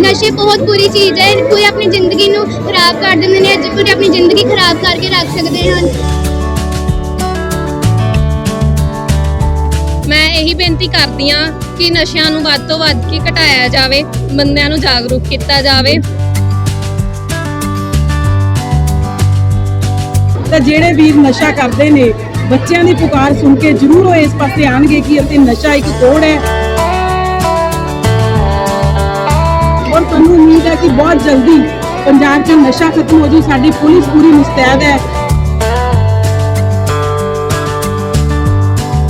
ਨਸ਼ੇ ਬਹੁਤ ਬੁਰੀ ਚੀਜ਼ ਹੈ ਕੋਈ ਆਪਣੀ ਜ਼ਿੰਦਗੀ ਨੂੰ ਖਰਾਬ ਕਰ ਦਿੰਦੇ ਨੇ ਅੱਜ ਪੂਰੀ ਆਪਣੀ ਜ਼ਿੰਦਗੀ ਖਰਾਬ ਕਰਕੇ ਰੱਖ ਸਕਦੇ ਹਨ। ਮੈਂ ਇਹੀ ਬੇਨਤੀ ਕਰਦੀ ਹਾਂ ਕਿ ਨਸ਼ਿਆਂ ਨੂੰ ਵੱਧ ਤੋਂ ਵੱਧ ਕੇ ਘਟਾਇਆ ਜਾਵੇ ਬੰਦਿਆਂ ਨੂੰ ਜਾਗਰੂਕ ਕੀਤਾ ਜਾਵੇ। ਤਾਂ ਜਿਹੜੇ ਵੀਰ ਨਸ਼ਾ ਕਰਦੇ ਨੇ ਬੱਚਿਆਂ ਦੀ ਪੁਕਾਰ ਸੁਣ ਕੇ ਜ਼ਰੂਰ ਉਹ ਇਸ ਪਾਸੇ ਆਣਗੇ ਕਿ ਅਤੇ ਨਸ਼ਾ ਇੱਕ ਕੋੜ ਹੈ। ਔਰ ਤੁਹਾਨੂੰ ਉਮੀਦ ਹੈ ਕਿ ਬਹੁਤ ਜਲਦੀ ਪੰਜਾਬ 'ਚ ਨਸ਼ਾ ਖਤਮ ਹੋ ਜੂ ਸਾਡੀ ਪੁਲਿਸ ਪੂਰੀ ਮੁਸਤੈਦ ਹੈ।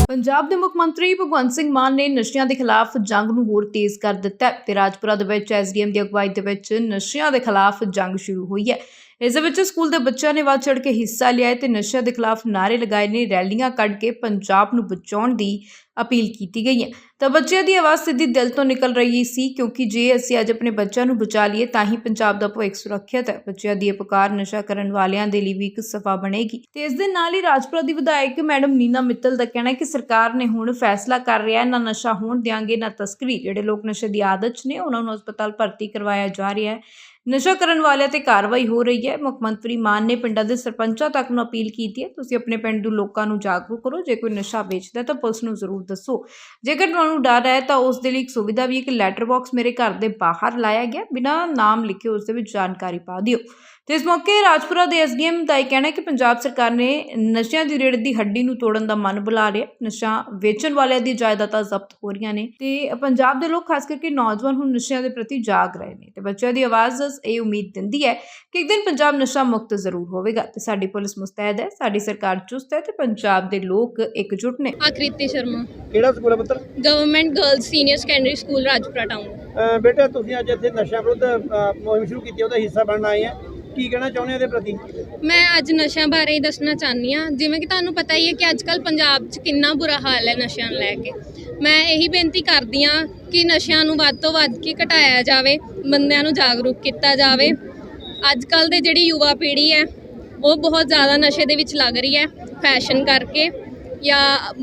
ਪੰਜਾਬ ਦੇ ਮੁੱਖ ਮੰਤਰੀ ਭਗਵੰਤ ਸਿੰਘ ਮਾਨ ਨੇ ਨਸ਼ਿਆਂ ਦੇ ਖਿਲਾਫ ਜੰਗ ਨੂੰ ਹੋਰ ਤੇਜ਼ ਕਰ ਦਿੱਤਾ ਹੈ ਤੇ ਰਾਜਪੁਰਾ ਦੇ ਵਿੱਚ ਐਸਡੀਐਮ ਦੀ ਅਗਵਾਈ ਦੇ ਵਿੱਚ ਨਸ਼ਿਆਂ ਦੇ ਖਿਲਾਫ ਜੰਗ ਸ਼ੁਰੂ ਹੋਈ ਹੈ। ਇਸ ਦੇ ਵਿੱਚ ਸਕੂਲ ਦੇ ਬੱਚਿਆਂ ਨੇ ਵੱਧ ਚੜ ਕੇ ਹਿੱਸਾ ਲਿਆ ਤੇ ਨਸ਼ਿਆਂ ਦੇ ਖਿਲਾਫ ਨਾਰੇ ਲਗਾਏ ਨੇ, ਰੈਲੀਆਂ ਕੱਢ ਕੇ ਪੰਜਾਬ ਨੂੰ ਬਚਾਉਣ ਦੀ ਅਪੀਲ ਕੀਤੀ ਗਈ ਹੈ। ਤਾਂ ਬੱਚਿਆਂ ਦੀ ਆਵਾਜ਼ ਸਿੱਧੀ ਦਿਲ ਤੋਂ ਨਿਕਲ ਰਹੀ ਸੀ ਕਿਉਂਕਿ ਜੇ ਅਸੀਂ ਅੱਜ ਆਪਣੇ ਬੱਚਿਆਂ ਨੂੰ ਬਚਾ ਲਈਏ ਤਾਂ ਹੀ ਪੰਜਾਬ ਦਾ ਭਵਿੱਖ ਸੁਰੱਖਿਅਤ ਹੈ। ਬੱਚਿਆਂ ਦੀ ਇਹ ਨਸ਼ਾ ਕਰਨ ਵਾਲਿਆਂ ਦੇ ਲਈ ਵੀ ਇੱਕ ਸਫਾ ਬਣੇਗੀ। ਤੇ ਇਸ ਦੇ ਨਾਲ ਹੀ ਰਾਜਪੁਰਾ ਦੀ ਵਿਧਾਇਕ ਮੈਡਮ ਨੀਨਾ ਮਿੱਤਲ ਦਾ ਕਹਿਣਾ ਹੈ ਕਿ ਸਰਕਾਰ ਨੇ ਹੁਣ ਫੈਸਲਾ ਕਰ ਰਿਹਾ ਹੈ, ਨਾ ਨਸ਼ਾ ਹੋਣ ਦਿਆਂਗੇ, ਨਾ ਤਸਕਰੀ। ਜਿਹੜੇ ਲੋਕ ਨਸ਼ੇ ਦੀ ਆਦਤ 'ਚ ਨੇ, ਉਹਨਾਂ ਨੂੰ ਹਸਪਤਾਲ ਭਰਤੀ ਕਰਵਾਇਆ ਜਾ ਰਿਹਾ ਹੈ। ਨਸ਼ਾ ਕਰਨ ਵਾਲਿਆਂ ਤੇ ਕਾਰਵਾਈ ਹੋ ਰਹੀ ਹੈ। ਮੁੱਖ ਮੰਤਰੀ ਮਾਨ ਨੇ ਪਿੰਡਾਂ ਦੇ ਸਰਪੰਚਾਂ ਤੱਕ ਨੂੰ ਅਪੀਲ ਕੀਤੀ ਹੈ। ਤੁਸੀਂ ਆਪਣੇ ਪਿੰਡ ਦੇ ਲੋਕਾਂ ਨੂੰ ਜਾਗਰੂਕ ਕਰੋ। ਜੇ ਕੋਈ ਨਸ਼ਾ ਵੇਚਦਾ ਤਾਂ ਪੁਲਿਸ ਨੂੰ ਜ਼ਰੂਰ ਦੱਸੋ। ਜੇਕਰ ਤੁਹਾਨੂੰ ਡਰ ਹੈ ਤਾਂ ਉਸ ਦੇ ਲਈ ਇੱਕ ਸੁਵਿਧਾ ਵੀ ਇੱਕ ਲੈਟਰ ਬਾਕਸ ਮੇਰੇ ਘਰ ਦੇ ਬਾਹਰ ਲਾਇਆ ਗਿਆ। ਬਿਨਾਂ ਨਾਮ ਲਿਖੇ ਉਸ ਦੇ ਵਿੱਚ ਜਾਣਕਾਰੀ ਪਾ ਦਿਓ। ਤੇ ਇਸ ਮੌਕੇ ਰਾਜਪੁਰਾ ਦੇ ਐਸਡੀਐਮ ਦਾ ਇਹ ਕਹਿਣਾ ਹੈ ਕਿ ਪੰਜਾਬ ਸਰਕਾਰ ਨੇ ਨਸ਼ਿਆਂ ਦੀ ਰੇੜ ਦੀ ਹੱਡੀ ਨੂੰ ਤੋੜਨ ਦਾ ਮਨ ਬੁਲਾ ਰਿਹਾ ਨਸ਼ਾ ਵੇਚਣ ਵਾਲਿਆਂ ਦੀ ਜਾਇਦਾਦਾਂ ਜ਼ਬਤ ਹੋ ਰਹੀਆਂ ਨੇ ਤੇ ਪੰਜਾਬ ਦੇ ਲੋਕ ਖਾਸ ਕਰਕੇ ਨੌਜਵਾਨ ਹੁਣ ਨਸ਼ਿਆਂ ਦੇ ਪ੍ਰਤੀ ਜਾਗ ਰਹੇ ਨੇ ਤੇ ਬੱਚਿਆਂ ਦੀ ਆਵਾਜ਼ ਇਹ ਉਮੀਦ ਦਿੰਦੀ ਹੈ ਕਿ ਇੱਕ ਦਿਨ ਪੰਜਾਬ ਨਸ਼ਾ ਮੁਕਤ ਜ਼ਰੂਰ ਹੋਵੇਗਾ ਤੇ ਸਾਡੀ ਪੁਲਿਸ ਮੁਸਤੈਦ ਹੈ ਸਾਡੀ ਸਰਕਾਰ ਚੁਸਤ ਹੈ ਤੇ ਪੰਜਾਬ ਦੇ ਲੋਕ ਇਕਜੁੱਟ ਨੇ। ਆਕ੍ਰਿਤੀ ਸ਼ਰਮਾ। ਕਿਹੜਾ ਸਕੂਲ ਹੈ ਪੁੱਤਰ? Government girls senior secondary school Rajpura town ਬੇਟਾ ਤੁਸੀਂ ਅੱਜ ਇੱਥੇ ਨਸ਼ਾ ਵਿਰੁੱਧ ਮੁਹਿੰਮ ਸ਼ੁਰੂ ਕੀਤੀ ਹੈ, ਉਹਦਾ ਹਿੱਸਾ ਬਣਨ ਆਏ ਆ ਕੀ ਕਹਿਣਾ ਚਾਹੁੰਦੇ ਹੋ ਇਹਦੇ ਪ੍ਰਤੀ? ਮੈਂ ਅੱਜ ਨਸ਼ਿਆਂ ਬਾਰੇ ਹੀ ਦੱਸਣਾ ਚਾਹਨੀ ਆ ਜਿਵੇਂ ਕਿ ਤੁਹਾਨੂੰ ਪਤਾ ਹੀ ਹੈ ਕਿ ਅੱਜ ਕੱਲ ਪੰਜਾਬ 'ਚ ਕਿੰਨਾ ਬੁਰਾ ਹਾਲ ਹੈ ਨਸ਼ਿਆਂ ਨੂੰ ਲੈ ਕੇ। ਮੈਂ ਇਹੀ ਬੇਨਤੀ ਕਰਦੀ ਆ ਕਿ ਨਸ਼ਿਆਂ ਨੂੰ ਵੱਧ ਤੋਂ ਵੱਧ ਕੇ ਘਟਾਇਆ ਜਾਵੇ, ਬੰਦਿਆਂ ਨੂੰ ਜਾਗਰੂਕ ਕੀਤਾ ਜਾਵੇ। ਅੱਜ ਕੱਲ ਦੇ ਜਿਹੜੀ ਯੁਵਾ ਪੀੜ੍ਹੀ ਹੈ, ਉਹ ਬਹੁਤ ਜ਼ਿਆਦਾ ਨਸ਼ੇ ਦੇ ਵਿੱਚ ਲੱਗ ਰਹੀ ਹੈ, ਫੈਸ਼ਨ ਕਰਕੇ ਜਾਂ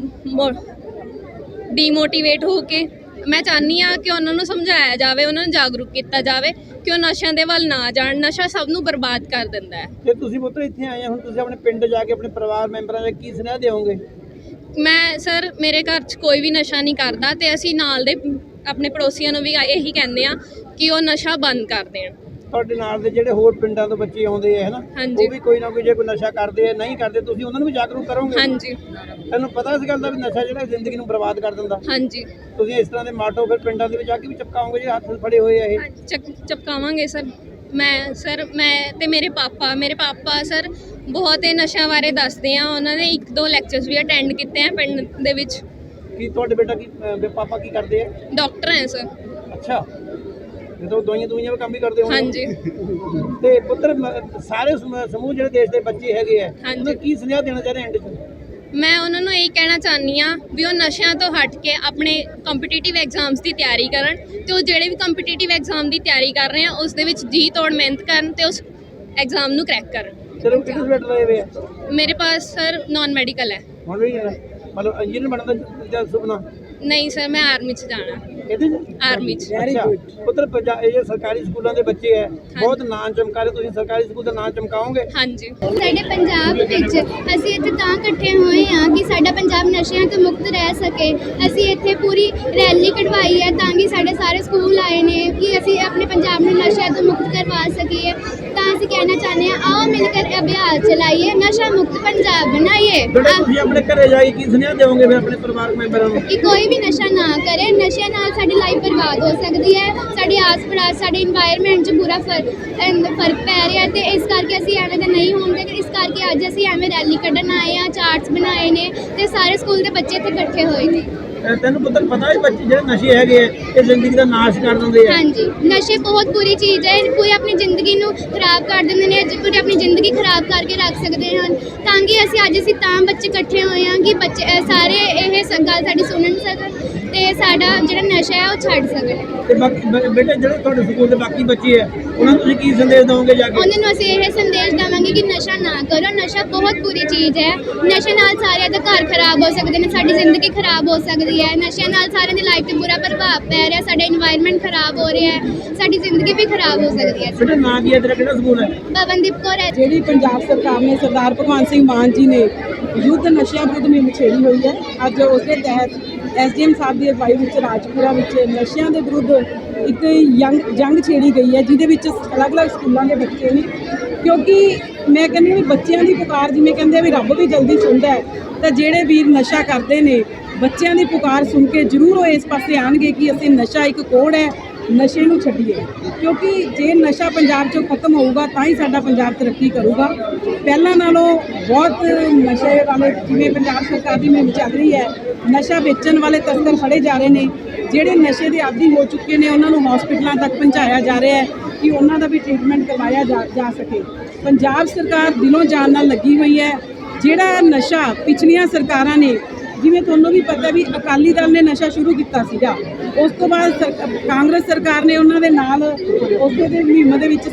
ਡੀਮੋਟੀਵੇਟ ਹੋ ਕੇ ਮੈਂ ਚਾਹਨੀ ਆ ਕਿ ਉਹਨਾਂ ਨੂੰ ਸਮਝਾਇਆ ਜਾਵੇ ਉਹਨਾਂ ਨੂੰ ਜਾਗਰੂਕ ਕੀਤਾ ਜਾਵੇ ਕਿ ਉਹ ਨਸ਼ਿਆਂ ਦੇ ਵੱਲ ਨਾ ਜਾਣ ਨਸ਼ਾ ਸਭ ਨੂੰ ਬਰਬਾਦ ਕਰ ਦਿੰਦਾ ਹੈ। ਜੇ ਤੁਸੀਂ ਪੁੱਤਰ ਇੱਥੇ ਆਏ ਆ ਹੁਣ ਤੁਸੀਂ ਆਪਣੇ ਪਿੰਡ ਜਾ ਕੇ ਆਪਣੇ ਪਰਿਵਾਰ ਮੈਂਬਰਾਂ ਦਾ ਕੀ ਸੁਨੇਹਾ ਦਿਓਗੇ? ਮੈਂ ਸਰ ਮੇਰੇ ਘਰ 'ਚ ਕੋਈ ਵੀ ਨਸ਼ਾ ਨਹੀਂ ਕਰਦਾ ਤੇ ਅਸੀਂ ਨਾਲ ਦੇ ਆਪਣੇ ਪੜੋਸੀਆਂ ਨੂੰ ਵੀ ਇਹੀ ਕਹਿੰਦੇ ਆ ਕਿ ਉਹ ਨਸ਼ਾ ਬੰਦ ਕਰ ਦੇਣ। ਤੁਹਾਡੇ ਨਾਲ ਦੇ ਜਿਹੜੇ ਹੋਰ ਪਿੰਡਾਂ ਤੋਂ ਬੱਚੇ ਆਉਂਦੇ ਆ ਹਨਾ। ਉਹ ਵੀ ਕੋਈ ਨਾ ਕੋਈ ਜੇ ਕੋਈ ਨਸ਼ਾ ਕਰਦੇ ਆ ਨਹੀਂ ਕਰਦੇ ਤੁਸੀਂ ਉਹਨਾਂ ਨੂੰ ਵੀ ਜਾਗਰੂਕ ਕਰੋਗੇ? ਹਾਂਜੀ। ਤੁਹਾਨੂੰ ਪਤਾ ਇਸ ਗੱਲ ਦਾ ਵੀ ਨਸ਼ਾ ਜਿਹੜਾ ਜ਼ਿੰਦਗੀ ਨੂੰ ਬਰਬਾਦ ਕਰ ਦਿੰਦਾ। ਹਾਂਜੀ। ਤੁਸੀਂ ਇਸ ਤਰ੍ਹਾਂ ਦੇ ਮਾਟੋ ਫਿਰ ਪਿੰਡਾਂ ਦੇ ਵਿੱਚ ਆ ਕੇ ਵੀ ਚਪਕਾਓਗੇ ਜਿਹੜੇ ਹੱਥ ਫੜੇ ਹੋਏ ਆ ਇਹ? ਚਪਕਾਵਾਂਗੇ ਸਰ। ਮੈਂ ਸਰ ਮੈਂ ਤੇ ਮੇਰੇ ਪਾਪਾ ਮੇਰੇ ਪਾਪਾ ਸਰ ਬਹੁਤ ਇਹ ਨਸ਼ਿਆਂ ਬਾਰੇ ਦੱਸਦੇ ਆ। ਉਹਨਾਂ ਨੇ ਇੱਕ ਦੋ ਲੈਕਚਰਸ ਵੀ ਅਟੈਂਡ ਕੀਤੇ ਆ ਪਿੰਡ ਦੇ ਵਿੱਚ। ਕੀ ਤੁਹਾਡੇ ਬੇਟਾ ਕੀ ਪਾਪਾ ਕੀ ਕਰਦੇ ਆ? ਡਾਕਟਰ ਹੈ ਸਰ। ਅੱਛਾ। ਜਦੋਂ ਦਵਾਈਆਂ ਦਵਾਈਆਂ ਵੀ ਕੰਮ ਵੀ ਕਰਦੇ ਹੋਣਗੇ। ਹਾਂਜੀ। ਤੇ ਪੁੱਤਰ ਮ- ਸਾਰੇ ਸਮ- ਸਮੂਹ ਜਿਹੜੇ ਦੇਸ਼ ਦੇ ਬੱਚੇ ਹੈਗੇ ਆ ਹਾਂਜੀ। ਨੂੰ ਕੀ ਸੁਨੇਹਾ ਦੇਣਾ ਚਾਹ ਰਹੇ ਐਂਡ 'ਚ? ਮੈਂ ਉਹਨਾਂ ਨੂੰ ਇਹ ਕਹਿਣਾ ਚਾਹਨੀ ਆ ਵੀ ਉਹ ਨਸ਼ਿਆਂ ਤੋਂ ਹਟ ਕੇ ਆਪਣੇ ਕੰਪੀਟੀਟਿਵ ਐਗਜ਼ਾਮਸ ਦੀ ਤਿਆਰੀ ਕਰਨ ਤੇ ਉਹ ਜਿਹੜੇ ਵੀ ਕੰਪੀਟੀਟਿਵ ਐਗਜ਼ਾਮ ਦੀ ਤਿਆਰੀ ਕਰ ਰਹੇ ਆ ਉਸ ਦੇ ਵਿੱਚ ਜੀ ਤੋੜ ਮਿਹਨਤ ਕਰਨ ਤੇ ਉਸ ਐਗਜ਼ਾਮ ਨੂੰ ਕਰੈਕ ਕਰਨ। ਚਲੋ ਕਿਹੜੇ ਸਬਜੈਕਟ ਲਏ ਹੋਏ ਆ? ਮੇਰੇ ਪਾਸ ਸਰ ਨਾਨ ਮੈਡੀਕਲ ਹੈ। ਹੁਣ ਵੀ ਜਿਹੜਾ ਮਤਲਬ ਇੰਜੀਨੀਅਰ ਬਣਨ ਦਾ ਜਾਂ ਸੁਪਨਾ? ਨਹੀਂ ਸਰ ਮੈਂ ਆਰਮੀ 'ਚ ਜਾਣਾ। ਇਹਦੇ 'ਚ ਆਰਮੀ 'ਚ। ਅੱਛਾ। ਪੁੱਤਰ ਪੰਜਾ- ਇਹ ਸਰਕਾਰੀ ਸਕੂਲਾਂ ਦੇ ਬੱਚੇ ਹੈ ਬਹੁਤ ਨਾਂ ਚਮਕਾ ਰਹੇ ਤੁਸੀਂ ਸਰਕਾਰੀ ਸਕੂਲ ਦਾ ਨਾਂ ਚਮਕਾਓਗੇ? ਹਾਂਜੀ। ਸਾਡੇ ਪੰਜਾਬ ਵਿੱਚ ਅਸੀਂ ਇੱਥੇ ਤਾਂ ਇਕੱਠੇ ਹੋਏ ਹਾਂ ਕਿ ਸਾਡਾ ਪੰਜਾਬ ਨਸ਼ਿਆਂ ਤੋਂ ਮੁਕਤ ਰਹਿ ਸਕੇ। ਅਸੀਂ ਇੱਥੇ ਪੂਰੀ ਰੈਲੀ ਕਢਵਾਈ ਹੈ ਤਾਂ ਕਿ ਸਾਡੇ ਸਾਰੇ ਸਕੂਲ ਆਏ ਨੇ ਕਿ ਅਸੀਂ ਆਪਣੇ ਪੰਜਾਬ ਨੂੰ ਨਸ਼ਿਆਂ ਤੋਂ ਮੁਕਤ ਕਰਵਾ ਸਕੀਏ। ਤਾਂ ਅਸੀਂ ਕਹਿਣਾ ਚਾਹੁੰਦੇ ਹਾਂ ਆਓ ਮਿਲ ਕੇ ਅਭਿਆਨ ਚਲਾਈਏ ਨਸ਼ਾ ਮੁਕਤ ਪੰਜਾਬ ਬਣਾਈਏ। ਜਿਹੜਾ ਆ- ਤੁਸੀਂ ਆਪਣੇ ਘਰੇ ਜਾ ਕੇ ਸੁਨੇਹਾ ਦੇਵੋਗੇ ਫਿਰ ਆਪਣੇ ਪਰਿਵਾਰਕ ਮੈਂਬਰਾਂ ਨੂੰ? ਕਿ ਕੋਈ ਵੀ ਨਸ਼ਾ ਨਾ ਕਰੇ ਨਸ਼ਿਆਂ ਨਾਲ ਸਾਡੀ ਲਾਈਫ ਬਰਬਾਦ ਹੋ ਸਕਦੀ ਹੈ ਸਾਡੇ ਆਸ-ਪਾਸ ਸਾਡੇ এনवायरमेंट 'ਚ ਬੁਰਾ ਫ਼ਰਕ ਪੈ ਰਿਹਾ ਤੇ ਇਸ ਕਰਕੇ ਅਸੀਂ ਐਵੇਂ ਦੇ ਨਹੀਂ ਹੋਣ ਤੇ ਇਸ ਕਰਕੇ ਅੱਜ ਅਸੀਂ ਐਵੇਂ ਰੈਲੀ ਕੱਢਣ ਆਏ ਆ ਚਾਰਟਸ ਬਣਾਏ ਨੇ ਤੇ ਸਾਰੇ ਸਕੂਲ ਦੇ ਬੱਚੇ ਇੱਥੇ ਇਕੱਠੇ ਹੋਏ ਨੇ। ਤੈਨੂੰ ਪੁੱਤਰ ਪਤਾ ਹੈ ਬੱਚੇ ਜਿਹੜੇ ਨਸ਼ੇ ਹੈਗੇ ਇਹ ਜ਼ਿੰਦਗੀ ਦਾ ਨਾਸ਼ ਕਰ ਦਿੰਦੇ ਆ। ਹਾਂਜੀ ਨਸ਼ੇ ਬਹੁਤ ਬੁਰੀ ਚੀਜ਼ ਹੈ ਪੂਰੀ ਆਪਣੀ ਜ਼ਿੰਦਗੀ ਨੂੰ ਖਰਾਬ ਕਰ ਦਿੰਦੇ ਨੇ ਪੂਰੀ ਆਪਣੀ ਜ਼ਿੰਦਗੀ ਖਰਾਬ ਕਰਕੇ ਰੱਖ ਸਕਦੇ ਹਨ। ਤਾਂ ਕਿ ਅਸੀਂ ਅੱਜ ਅਸੀਂ ਤਾਂ ਬੱਚੇ ਇਕੱਠੇ ਹੋਏ ਹਾਂ ਕਿ ਬੱਚੇ ਸਾਰੇ ਇਹ ਗੱਲ ਸਾਡੀ ਸੁਣਨ ਸਕਣ ਤੇ ਸਾਡਾ ਜਿਹੜਾ ਨਸ਼ਾ ਹੈ ਉਹ ਛੱਡ ਸਕਣ ਤੇ ਬਾਕੀ ਬ- ਬੇਟੇ ਤੁਹਾਡੇ ਸਕੂਲ ਦੇ ਬਾਕੀ ਬੱਚੇ ਆ ਉਹਨਾਂ ਨੂੰ ਤੁਸੀਂ ਕੀ ਸੰਦੇਸ਼ ਦਿਓਗੇ ਜਾ ਕੇ? ਉਹਨਾਂ ਨੂੰ ਅਸੀਂ ਇਹ ਸੰਦੇਸ਼ ਦੇਵਾਂਗੇ ਕਿ ਨਸ਼ਾ ਨਾ ਕਰੋ ਨਸ਼ਾ ਬਹੁਤ ਬੁਰੀ ਚੀਜ਼ ਹੈ। ਨਸ਼ੇ ਨਾਲ ਸਾਰਿਆਂ ਦਾ ਘਰ ਖਰਾਬ ਹੋ ਸਕਦੇ ਨੇ ਸਾਡੀ ਜ਼ਿੰਦਗੀ ਖਰਾਬ ਹੋ ਸਕਦੀ ਹੈ। ਨਸ਼ੇ ਨਾਲ ਸਾਰਿਆਂ ਦੀ ਲਾਈਫ ਤੇ ਬੁਰਾ ਪ੍ਰਭਾਵ ਪੈ ਰਿਹਾ ਸਾਡਾ এনवायरमेंट ਖਰਾਬ ਹੋ ਰਿਹਾ ਹੈ ਸਾਡੀ ਜ਼ਿੰਦਗੀ ਵੀ ਖਰਾਬ ਹੋ ਸਕਦੀ ਹੈ। ਬੇਟੇ ਨਾਂ ਕੀ ਹੈ ਤੇਰਾ? ਕਿਹੜਾ ਸਕੂਲ ਹੈ? ਭਵਨਦੀਪ ਕੌਰ ਹੈ। ਜਿਹੜੀ ਪੰਜਾਬ ਸਰਕਾਰ ਨੇ ਸਰਦਾਰ ਭਗਵੰਤ ਸਿੰਘ ਮਾਨ ਜੀ ਨੇ ਯੁੱਧ ਨਸ਼ਿਆਂ ਵਿਰੁੱਧ ਮੁਹਿੰਮ ਛੇੜੀ ਹੋਈ ਹੈ ਅੱਜ ਉਸ ਦੇ ਤਹਿਤ ਐਸਡੀਐਮ ਸਾਹਿਬ ਦੀ ਅਗਵਾਈ ਵਿੱਚ, ਰਾਜਪੁਰਾ ਵਿੱਚ ਨਸ਼ਿਆਂ ਦੇ ਵਿਰੁੱਧ ਇੱਕ ਯੰਗ, ਜੰਗ ਛੇੜੀ ਗਈ ਹੈ, ਜਿਹਦੇ ਵਿੱਚ ਅਲੱਗ-ਅਲੱਗ ਸਕੂਲਾਂ ਦੇ ਬੱਚੇ ਨੇ। ਕਿਉਂਕਿ ਮੈਂ ਕਹਿੰਦੀ ਵੀ ਬੱਚਿਆਂ ਦੀ ਪੁਕਾਰ ਜਿਵੇਂ ਕਹਿੰਦੇ ਆ ਵੀ ਰੱਬ ਵੀ ਜਲਦੀ ਸੁਣਦਾ ਹੈ, ਤਾਂ ਜਿਹੜੇ ਵੀਰ ਨਸ਼ਾ ਕਰਦੇ ਨੇ, ਬੱਚਿਆਂ ਦੀ ਪੁਕਾਰ ਸੁਣ ਕੇ ਜ਼ਰੂਰ ਉਹ ਇਸ ਪਾਸੇ ਆਣਗੇ ਕਿ ਅਸੀਂ ਨਸ਼ਾ ਇੱਕ ਕੋੜ ਹੈ ਨਸ਼ੇ ਨੂੰ ਛੱਡੀਏ। ਕਿਉਂਕਿ ਜੇ ਨਸ਼ਾ ਪੰਜਾਬ 'ਚੋਂ ਖਤਮ ਹੋਊਗਾ, ਤਾਂ ਹੀ ਸਾਡਾ ਪੰਜਾਬ ਤਰੱਕੀ ਕਰੂਗਾ। ਪਹਿਲਾਂ ਨਾਲੋਂ ਬਹੁਤ ਨਸ਼ੇ ਵਾਲੇ, ਜਿਵੇਂ ਪੰਜਾਬ ਸਰਕਾਰ ਦੀ ਮੁਹਿੰਮ ਚੱਲ ਰਹੀ ਹੈ, ਨਸ਼ਾ ਵੇਚਣ ਵਾਲੇ ਤਸਕਰ ਫੜੇ ਜਾ ਰਹੇ ਨੇ। ਜਿਹੜੇ ਨਸ਼ੇ ਦੇ ਆਦੀ ਹੋ ਚੁੱਕੇ ਨੇ, ਉਹਨਾਂ ਨੂੰ ਹਸਪੀਟਲਾਂ ਤੱਕ ਪਹੁੰਚਾਇਆ ਜਾ ਰਿਹਾ ਹੈ ਕਿ ਉਹਨਾਂ ਦਾ ਵੀ ਟ੍ਰੀਟਮੈਂਟ ਕਰਵਾਇਆ ਜਾ ਜਾ ਸਕੇ। ਪੰਜਾਬ ਸਰਕਾਰ ਦਿਲੋਂ ਜਾਨ ਨਾਲ ਲੱਗੀ ਹੋਈ ਹੈ। ਜਿਹੜਾ ਨਸ਼ਾ ਪਿਛਲੀਆਂ ਸਰਕਾਰਾਂ ਨੇ ਜਿਵੇਂ ਤੁਹਾਨੂੰ ਵੀ ਪਤਾ ਵੀ ਅਕਾਲੀ ਦਲ ਨੇ ਨਸ਼ਾ ਸ਼ੁਰੂ ਕੀਤਾ ਸੀਗਾ। ਉਸ ਤੋਂ ਬਾਅਦ ਕਾਂਗਰਸ ਸਰਕਾਰ ਨੇ ਉਹਨਾਂ ਦੇ ਨਾਲ ਉਸਦੇ ਦੇ ਮੁਹਿੰਮ ਦੇ ਵਿੱਚ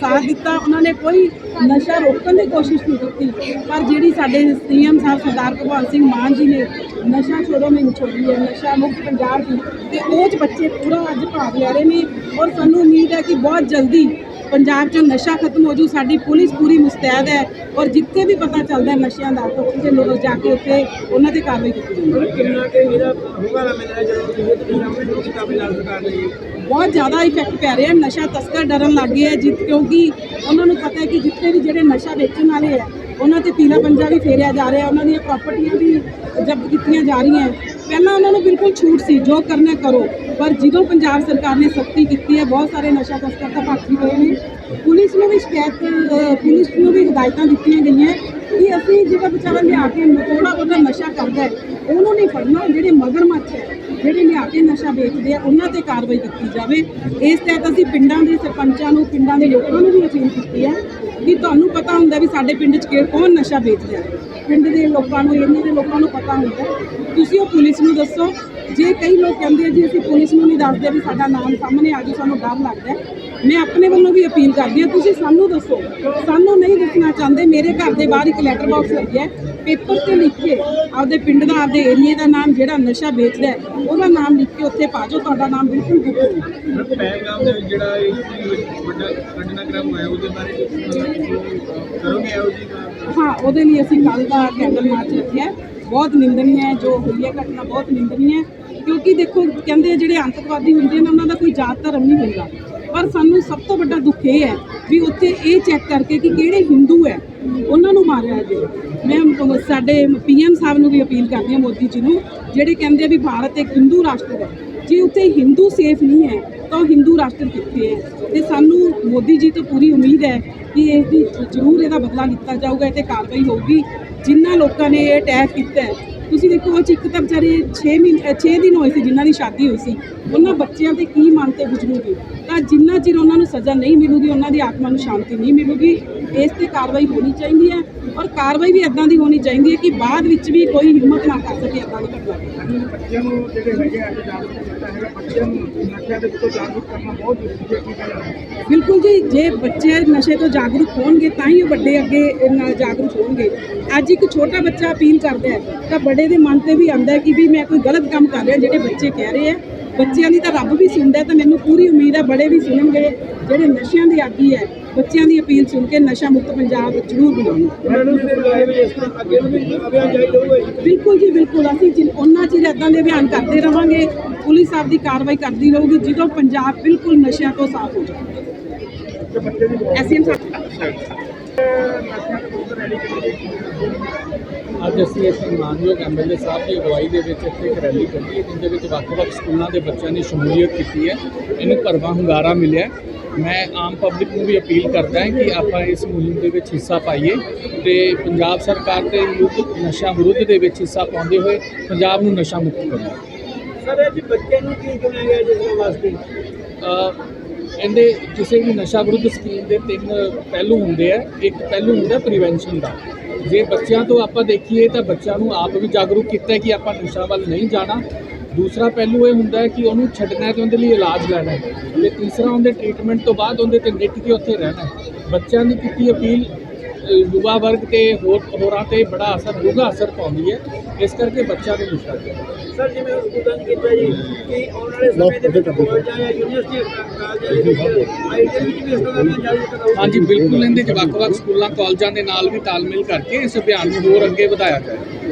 ਸਾਥ ਦਿੱਤਾ। ਉਹਨਾਂ ਨੇ ਕੋਈ ਨਸ਼ਾ ਰੋਕਣ ਦੀ ਕੋਸ਼ਿਸ਼ ਨਹੀਂ ਕੀਤੀ। ਪਰ ਜਿਹੜੀ ਸਾਡੇ ਸੀਐਮ ਸਾਹਿਬ ਸਰਦਾਰ ਭਗਵੰਤ ਸਿੰਘ ਮਾਨ ਜੀ ਨੇ ਨਸ਼ਾ ਛੋੜੋ ਮੁਹਿੰਮ ਛੋੜੀ ਹੈ ਨਸ਼ਾ ਮੁਕਤ ਪੰਜਾਬ ਦੀ, ਤੇ ਉਹ 'ਚ ਬੱਚੇ ਪੂਰਾ ਅੱਜ ਭਾਗ ਲੈ ਰਹੇ ਨੇ ਔਰ ਸਾਨੂੰ ਉਮੀਦ ਹੈ ਕਿ ਬਹੁਤ ਜਲਦੀ ਪੰਜਾਬ 'ਚ ਨਸ਼ਾ ਖਤਮ ਹੋ ਜੂ ਸਾਡੀ ਪੁਲਿਸ ਪੂਰੀ ਮੁਸਤੈਦ ਹੈ ਔਰ ਜਿੱਥੇ ਵੀ ਪਤਾ ਚੱਲਦਾ ਹੈ ਨਸ਼ਿਆਂ ਦਾ ਤਾਂ ਉੱਥੇ ਲੋਕ ਜਾ ਕੇ ਉੱਥੇ ਉਹਨਾਂ ਤੇ ਕਾਰਵਾਈ ਕੀਤੀ ਜਾਂਦੀ ਹੈ ਕਿੰਨਾ ਕਿ ਇਹਦਾ ਹੋਗਾ ਨਾ ਮਿਲਣਾ ਜਦੋਂ ਤੁਸੀਂ ਇਹ ਤੁਸੀਂ ਸਾਹਮਣੇ ਸ਼ੁਰੂ ਕੀਤਾ ਪੰਜਾਬ ਸਰਕਾਰ ਨੇ ਬਹੁਤ ਜ਼ਿਆਦਾ ਇਫੈਕਟ ਪੈ ਰਿਹਾ ਨਸ਼ਾ ਤਸਕਰ ਡਰਨ ਲੱਗ ਗਏ ਹੈ ਜਿ ਕਿਉਂਕਿ ਉਹਨਾਂ ਨੂੰ ਪਤਾ ਹੈ ਕਿ ਜਿੱਥੇ ਵੀ ਜਿਹੜੇ ਨਸ਼ਾ ਵੇਚਣ ਵਾਲੇ ਹੈ ਉਹਨਾਂ ਤੇ ਪੀਲਾ ਪੰਜਾ ਵੀ ਫੇਰਿਆ ਜਾ ਰਿਹਾ ਉਹਨਾਂ ਦੀਆਂ ਪ੍ਰਾਪਰਟੀਆਂ ਵੀ ਜ਼ਬਤ ਕੀਤੀਆਂ ਜਾ ਰਹੀਆਂ ਹੈ। ਪਹਿਲਾਂ ਉਹਨਾਂ ਨੂੰ ਬਿਲਕੁਲ ਛੂਟ ਸੀ, ਜੋ ਕਰਨਾ ਕਰੋ। ਪਰ ਜਦੋਂ ਪੰਜਾਬ ਸਰਕਾਰ ਨੇ ਸਖਤੀ ਕੀਤੀ ਹੈ, ਬਹੁਤ ਸਾਰੇ ਨਸ਼ਾ ਤਸਕਰ ਤਾਂ ਭਾਗੀ ਹੋਏ ਨੇ। ਪੁਲਿਸ ਨੂੰ ਵੀ ਸ਼ਿਕਾਇਤ ਪੁਲਿਸ ਨੂੰ ਵੀ ਹਦਾਇਤਾਂ ਦਿੱਤੀਆਂ ਗਈਆਂ ਕਿ ਅਸੀਂ ਜਿਹੜਾ ਵਿਚਾਰਾ ਲਿਆ ਕੇ ਥੋੜਾ ਬਹੁਤਾ ਨਸ਼ਾ ਕਰਦਾ ਹੈ, ਉਹਨੂੰ ਨਹੀਂ ਫੜਨਾ। ਜਿਹੜੇ ਮਗਰਮੱਛ ਹੈ, ਜਿਹੜੇ ਲਿਆ ਕੇ ਨਸ਼ਾ ਵੇਚਦੇ ਆ, ਉਹਨਾਂ ਤੇ ਕਾਰਵਾਈ ਕੀਤੀ ਜਾਵੇ। ਇਸ ਤਹਿਤ ਅਸੀਂ ਪਿੰਡਾਂ ਦੇ ਸਰਪੰਚਾਂ ਨੂੰ, ਪਿੰਡਾਂ ਦੇ ਲੋਕਾਂ ਨੂੰ ਵੀ ਅਪੀਲ ਕੀਤੀ ਹੈ ਕਿ ਤੁਹਾਨੂੰ ਪਤਾ ਹੁੰਦਾ ਵੀ ਸਾਡੇ ਪਿੰਡ 'ਚ ਕਿ ਕੌਣ ਨਸ਼ਾ ਵੇਚਦਾ ਹੈ। ਪਿੰਡ ਦੇ ਲੋਕਾਂ ਨੂੰ ਏਰੀਆ ਦੇ ਲੋਕਾਂ ਨੂੰ ਪਤਾ ਹੁੰਦਾ ਤੁਸੀਂ ਉਹ ਪੁਲਿਸ ਨੂੰ ਦੱਸੋ। ਜੇ ਕਈ ਲੋਕ ਕਹਿੰਦੇ ਆ ਜੀ, ਅਸੀਂ ਪੁਲਿਸ ਨੂੰ ਨਹੀਂ ਦੱਸਦੇ ਵੀ ਸਾਡਾ ਨਾਮ ਸਾਹਮਣੇ ਆ ਜੂ ਸਾਨੂੰ ਡਰ ਲੱਗਦਾ ਮੈਂ ਆਪਣੇ ਵੱਲੋਂ ਵੀ ਅਪੀਲ ਕਰਦੀ ਹਾਂ ਤੁਸੀਂ ਸਾਨੂੰ ਦੱਸੋ। ਸਾਨੂੰ ਨਹੀਂ ਦੱਸਣਾ ਚਾਹੁੰਦੇ ਮੇਰੇ ਘਰ ਦੇ ਬਾਹਰ ਇੱਕ ਲੈਟਰ ਬਾਕਸ ਲੱਗਿਆ ਹੈ ਪੇਪਰ ਤੇ ਲਿਖ ਕੇ ਆਪਦੇ ਪਿੰਡ ਦਾ ਆਪਦੇ ਏਰੀਏ ਦਾ ਨਾਮ ਜਿਹੜਾ ਨਸ਼ਾ ਵੇਚਦਾ ਹੈ, ਉਹਦਾ ਨਾਮ ਲਿਖ ਕੇ ਉੱਥੇ ਪਾ ਜਾਓ ਤੁਹਾਡਾ ਨਾਮ ਬਿਲਕੁਲ ਗੁਪਤ ਪਹਿਲਗਾਮ ਦੇ ਵਿੱਚ ਜਿਹੜਾ ਇਹ ਵੱਡਾ ਘਟਨਾਕ੍ਰਮ ਹੋਇਆ ਉਹਦੇ ਬਾਰੇ ਤੁਸੀਂ ਕਰੋਗੇ ਇਹੋ ਜੀ ਹਾਂ ਉਹਦੇ ਲਈ ਅਸੀਂ ਕੱਲ ਦਾ ਕੈਂਡਲ ਮਾਰਚ ਰੱਖਿਆ। ਬਹੁਤ ਨਿੰਦਨੀय ਹੈ ਜੋ ਹੋਈ ਹੈ ਘਟਨਾ ਬਹੁਤ ਨਿੰਦਨੀय ਹੈ। ਕਿਉਂਕਿ ਦੇਖੋ ਕਹਿੰਦੇ ਜਿਹੜੇ ਅੰਤਕਵਾਦੀ ਹੁੰਦੇ ਨੇ ਉਹਨਾਂ ਦਾ ਕੋਈ ਜਾਤ ਧਰਮ ਨਹੀਂ ਹੁੰਦਾ। ਪਰ ਸਾਨੂੰ ਸਭ ਤੋਂ ਵੱਡਾ ਦੁੱਖ ਇਹ ਹੈ ਵੀ ਉੱਥੇ ਇਹ ਚੈੱਕ ਕਰਕੇ ਕਿ ਕਿਹੜੇ ਹਿੰਦੂ ਹੈ, ਉਹਨਾਂ ਨੂੰ ਮਾਰਿਆ ਜੇ। ਮੈਂ ਮ- ਸਾਡੇ ਪੀਐਮ ਸਾਹਿਬ ਨੂੰ ਵੀ ਅਪੀਲ ਕਰਦੀ ਹਾਂ ਮੋਦੀ ਜੀ ਨੂੰ, ਜਿਹੜੇ ਕਹਿੰਦੇ ਆ ਵੀ ਭਾਰਤ ਇੱਕ ਹਿੰਦੂ ਰਾਸ਼ਟਰ ਹੈ। ਜੇ ਉੱਥੇ ਹਿੰਦੂ ਸੇਫ ਨਹੀਂ ਹੈ, ਤਾਂ ਉਹ ਹਿੰਦੂ ਰਾਸ਼ਟਰ ਕਿੱਥੇ ਹੈ? ਤੇ ਸਾਨੂੰ ਮੋਦੀ ਜੀ ਤੋਂ ਪੂਰੀ ਉਮੀਦ ਹੈ ਕਿ ਇਹ ਜ਼ਰੂਰ ਇਹਦਾ ਬਦਲਾ ਲਿੱਤਾ ਜਾਊਗਾ, ਇਹ ਤੇ ਕਾਰਵਾਈ ਹੋਊਗੀ। ਜਿਨ੍ਹਾਂ ਲੋਕਾਂ ਨੇ ਇਹ ਅਟੈਕ ਕੀਤਾ ਹੈ ਤੁਸੀਂ ਦੇਖੋ ਉਹ ਇੱਕ ਤਾਂ ਵਿਚਾਰੇ 6 ਮਹੀਨੇ 6 ਦਿਨ ਹੋਏ ਸੀ ਜਿਨ੍ਹਾਂ ਦੀ ਸ਼ਾਦੀ ਹੋਈ ਸੀ। ਉਹਨਾਂ ਬੱਚਿਆਂ ਤੇ ਕੀ ਮਨ ਤੇ ਗੁਜ਼ਰੂਗੀ ਤਾਂ ਜਿੰਨਾ ਚਿਰ ਉਹਨਾਂ ਨੂੰ ਸਜ਼ਾ ਨਹੀਂ ਮਿਲੂਗੀ ਉਹਨਾਂ ਦੀ ਆਤਮਾ ਨੂੰ ਸ਼ਾਂਤੀ ਨਹੀਂ ਮਿਲੂਗੀ ਇਸ ਤੇ ਕਾਰਵਾਈ ਹੋਣੀ ਚਾਹੀਦੀ ਹੈ। ਔਰ ਕਾਰਵਾਈ ਵੀ ਇਦਾਂ ਦੀ ਹੋਣੀ ਚਾਹੀਦੀ ਹੈ ਕਿ ਬਾਅਦ ਵਿੱਚ ਵੀ ਕੋਈ ਹਿੰਮਤ ਨਾ ਕਰ ਸਕੇ ਇਦਾਂ ਦੀ ਘਟਨਾ। ਦੀ। ਬੱਚਿਆਂ ਨੂੰ ਜਿਹੜੇ ਹੈਗੇ ਆ ਜਾਗਰੂਕ ਕੀਤਾ ਹੈਗਾ ਬੱਚਿਆਂ ਨੂੰ ਨਸ਼ਿਆਂ ਦੇ ਵਿੱਚੋਂ ਜਾਗਰੂਕ ਕਰਨਾ ਬਹੁਤ ਜ਼ਰੂਰੀ ਹੈ ਕੀ ਕਹਿਣਾ? ਬਿਲਕੁਲ ਜੀ ਜੇ ਬੱਚੇ ਨਸ਼ੇ ਤੋਂ ਜਾਗਰੂਕ ਹੋਣਗੇ ਤਾਂ ਹੀ ਉਹ ਵੱਡੇ ਅੱਗੇ ਨਾਲ ਜਾਗਰੂਕ ਹੋਣਗੇ। ਅੱਜ ਇੱਕ ਛੋਟਾ ਬੱਚਾ ਅਪੀਲ ਕਰਦਾ ਹੈ ਤਾਂ ਬੜੇ ਦੇ ਮਨ ਤੇ ਵੀ ਆਉਂਦਾ ਕਿ ਵੀ ਮੈਂ ਕੋਈ ਗਲਤ ਕੰਮ ਕਰ ਰਿਹਾ ਜਿਹੜੇ ਬੱਚੇ ਕਹਿ ਰਹੇ ਆ। ਬੱਚਿਆਂ ਦੀ ਤਾਂ ਰੱਬ ਵੀ ਸੁਣਦਾ ਤਾਂ ਮੈਨੂੰ ਪੂਰੀ ਉਮੀਦ ਹੈ ਬੜੇ ਵੀ ਸੁਣਨਗੇ ਜਿਹੜੇ ਨਸ਼ਿਆਂ ਦੀ ਆਦੀ ਹੈ। ਬੱਚਿਆਂ ਦੀ ਅਪੀਲ ਸੁਣ ਕੇ ਨਸ਼ਾ ਮੁਕਤ ਪੰਜਾਬ ਜ਼ਰੂਰ ਬਣਾਉਣਗੇ ਬਿਲਕੁਲ ਜੀ ਬਿਲਕੁਲ। ਅਸੀਂ ਜਿਨ- ਉਹਨਾਂ ਚਿਰ ਇਦਾਂ ਦੇ ਅਭਿਆਨ ਕਰਦੇ ਰਵਾਂਗੇ ਪੁਲਿਸ ਆਪਦੀ ਕਾਰਵਾਈ ਕਰਦੀ ਰਹੂਗੀ ਜਦੋਂ ਪੰਜਾਬ ਬਿਲਕੁਲ ਨਸ਼ਿਆਂ ਤੋਂ ਸਾਫ਼ ਹੋ ਜਾਊਗਾ। ਐਸਐਮ ਸਾਹਿਬ ਅੱਜ ਅਸੀਂ ਇਸ ਮਾਨਯੋਗ ਐਮਐਲਏ ਸਾਹਿਬ ਦੀ ਅਗਵਾਈ ਦੇ ਵਿੱਚ ਇੱਥੇ ਇੱਕ ਰੈਲੀ ਕੱਢੀ ਹੈ ਜਿਹਦੇ ਵਿੱਚ ਵੱਖ-ਵੱਖ ਸਕੂਲਾਂ ਦੇ ਬੱਚਿਆਂ ਨੇ ਸ਼ਮੂਲੀਅਤ ਕੀਤੀ ਹੈ। ਇਹਨੂੰ ਭਰਵਾਂ ਹੁੰਗਾਰਾ ਮਿਲਿਆ। ਮੈਂ ਆਮ ਪਬਲਿਕ ਨੂੰ ਵੀ ਅਪੀਲ ਕਰਦਾ ਹਾਂ ਕਿ ਆਪਾਂ ਇਸ ਮੁਹਿੰਮ ਦੇ ਵਿੱਚ ਹਿੱਸਾ ਪਾਈਏ ਤੇ ਪੰਜਾਬ ਸਰਕਾਰ ਦੇ ਯੁੱਧ ਨਸ਼ਾ ਵਿਰੁੱਧ ਦੇ ਵਿੱਚ ਹਿੱਸਾ ਪਾਉਂਦੇ ਹੋਏ ਪੰਜਾਬ ਨੂੰ ਨਸ਼ਾ ਮੁਕਤ ਕਰੀਏ। ਸਰ ਇਹ ਜੀ ਬੱਚਿਆਂ ਨੂੰ ਕੀ ਚੁਣਿਆ ਗਿਆ ਜਿਸ ਵਾਸਤੇ? ਇਹਦੇ ਕਿਸੇ ਵੀ ਨਸ਼ਾ ਵਿਰੁੱਧ ਸਕੀਮ ਦੇ ਤਿੰਨ ਪਹਿਲੂ ਹੁੰਦੇ ਆ। ਇੱਕ ਪਹਿਲੂ ਹੁੰਦਾ ਪ੍ਰੀਵੈਂਸ਼ਨ ਦਾ। ਜੇ ਬੱਚਿਆਂ ਤੋਂ ਆਪਾਂ ਦੇਖੀਏ ਤਾਂ ਬੱਚਿਆਂ ਨੂੰ ਆਪ ਵੀ ਜਾਗਰੂਕ ਕੀਤਾ ਕਿ ਆਪਾਂ ਨਸ਼ਾ ਵੱਲ ਨਹੀਂ ਜਾਣਾ। ਦੂਸਰਾ ਪਹਿਲੂ ਇਹ ਹੁੰਦਾ ਕਿ ਉਹਨੂੰ ਛੱਡਣਾ ਹੈ ਤੇ ਉਹਦੇ ਲਈ ਇਲਾਜ ਲੈਣਾ ਹੈ। ਤੇ ਤੀਸਰਾ ਉਹਦੇ ਟ੍ਰੀਟਮੈਂਟ ਤੋਂ ਬਾਅਦ ਉਹਦੇ ਤੇ ਨਿੱਟ ਕੇ ਉੱਥੇ ਰਹਿਣਾ ਬੱਚਿਆਂ ਦੀ ਕੀਤੀ ਅਪੀਲ ਯੁਵਾ ਵਰਗ ਤੇ ਹੋਰ ਹੋਰਾਂ ਤੇ ਬੜਾ ਅਸਰ ਡੂੰਘਾ ਅਸਰ ਪਾਉਂਦੀ ਹੈ। ਇਸ ਕਰਕੇ ਬੱਚਿਆਂ ਨੂੰ ਕਰਨਾ ਸਰ ਜਿਵੇਂ ਸਕੂਲਾਂ ਨੇ ਕੀਤਾ ਜੀ ਕਿ ਆਉਣ ਵਾਲੇ ਸਮੇਂ ਦੇ ਵਿੱਚ ਕਾਲਜਾਂ ਜਾਂ ਯੂਨੀਵਰਸਿਟੀ ਕਾਲਜਾਂ ਦੇ ਵਿੱਚ ਆਈਟੀ ਵਿੱਚ ਵੀ ਇਸ ਤਰ੍ਹਾਂ ਦਾ ਜਾਰੀ ਕਰਨਾ ਹਾਂਜੀ ਬਿਲਕੁਲ ਇਹਦੇ 'ਚ ਵੱਖ-ਵੱਖ ਸਕੂਲਾਂ ਕਾਲਜਾਂ ਦੇ ਨਾਲ ਵੀ ਤਾਲਮੇਲ ਕਰਕੇ ਇਸ ਅਭਿਆਨ ਨੂੰ ਹੋਰ ਅੱਗੇ ਵਧਾਇਆ ਜਾਏ।